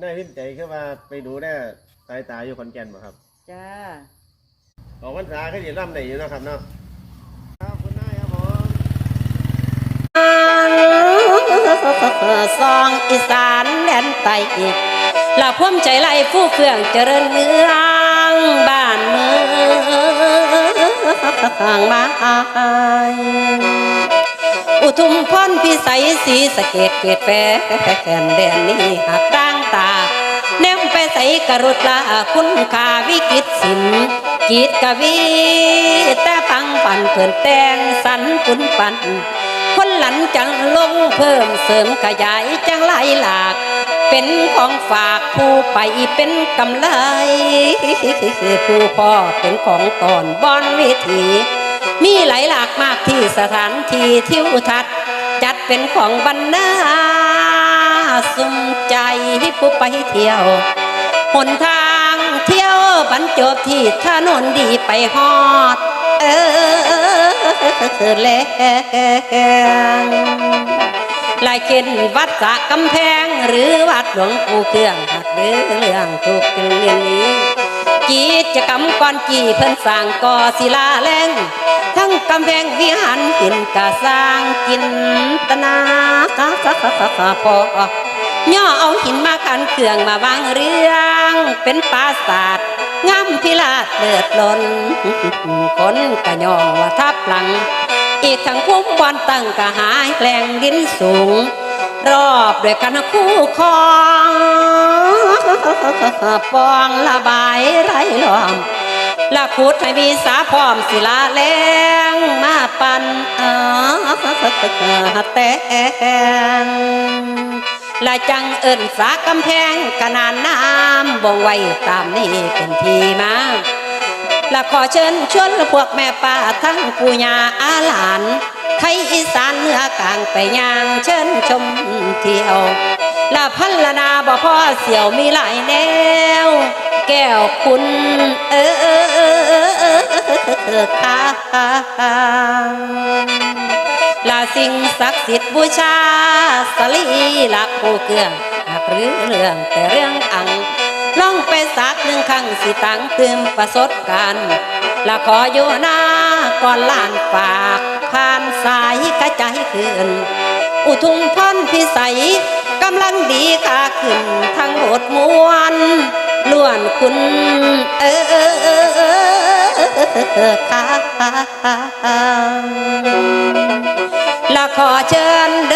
น่าพิมพ์ใจคือว่าไปดูได้สายตาอยู่ขอนแก่นบ่ครับจ้าออกพรรษาคือสิร่ำได้อยู่เนาะครับเนาะครับคุณนายครับผมซองอีสานแดนไตอีกละพุ่มใจไล่ผู้เฟื่องเจริญเมืองบ้านเมืองมา อุทุมพรพิสัยสีสะเกตเกตแฟนแดนนี้หักตั้งตาแนมไปใส่กรุตลาคุณค่าวิกิตสินกีดกวีแต่ฟังปันเพื่อนแต่งสันปุนปัน คนหลันจังลงเพิ่มเสริมขยายจังไหลหลาก เป็นของฝากผู้ไปเป็นกำไรผู้พ่อเป็นของตอนบอนวิถี มีหลายหลากมากที่สถานที่ทิวทัศน์จัดเป็นของบรรณาสุมใจผู้ไปเที่ยวหนทางเที่ยวบรรจบที่ถนนดีไปฮอด เออแล้วลายเข็นวัดสะกำแพง หรือวัดหลวงปู่เครื่องหักหรือเรื่องทุกเรื่องนี้กิจกรรมก่อนกี่เพิ่นสร้างก่อศิลาแรง ทั้งกำแพงวิหารหินกะสร้างกินตนาพอย่อเอาหินมากันเครื่องมาวางเรื่องเป็นปราสาทงามพิลาดเลือดล้นคนกะย่องว่าทับหลัง อีกทั้งพุ่มบอลตั้งกะหายแกลงดินสูง รอบด้วยกันคู่คองปองระบายไรล้อม ละขุดให้มีสาพร้อมศิลาแรงมาปันอาแต่งละจังเอิญสากำแพงกะนานน้ำบ่งไว้ตามนี้เป็นทีมาและขอเชิญชวนพวกแม่ป้าทั้งปู่ย่าอาหลานไทยอีสานเหนือกลางไปย่างเชิญชมเที่ยวและพันลนาบ่พ่อเสี่ยวมีหลายแนว แก้วคุณเออ ลาสิ่งศักดิ์สิทธิ์บูชาสลีลักผู้เกลือหากหรือเรื่องแต่เรื่องอังลองไปสักหนึ่งครั้งสิตังเติมประสบการณ์ละขออยู่หน้าก่อนล้านฝากผ่านสายกระจายขึ้นอุทุมพรพิสัยกำลังดีขาขึ้นทั้งโหดมวนล้วนคุณเออ เออเออเออขาและขอเชิญเด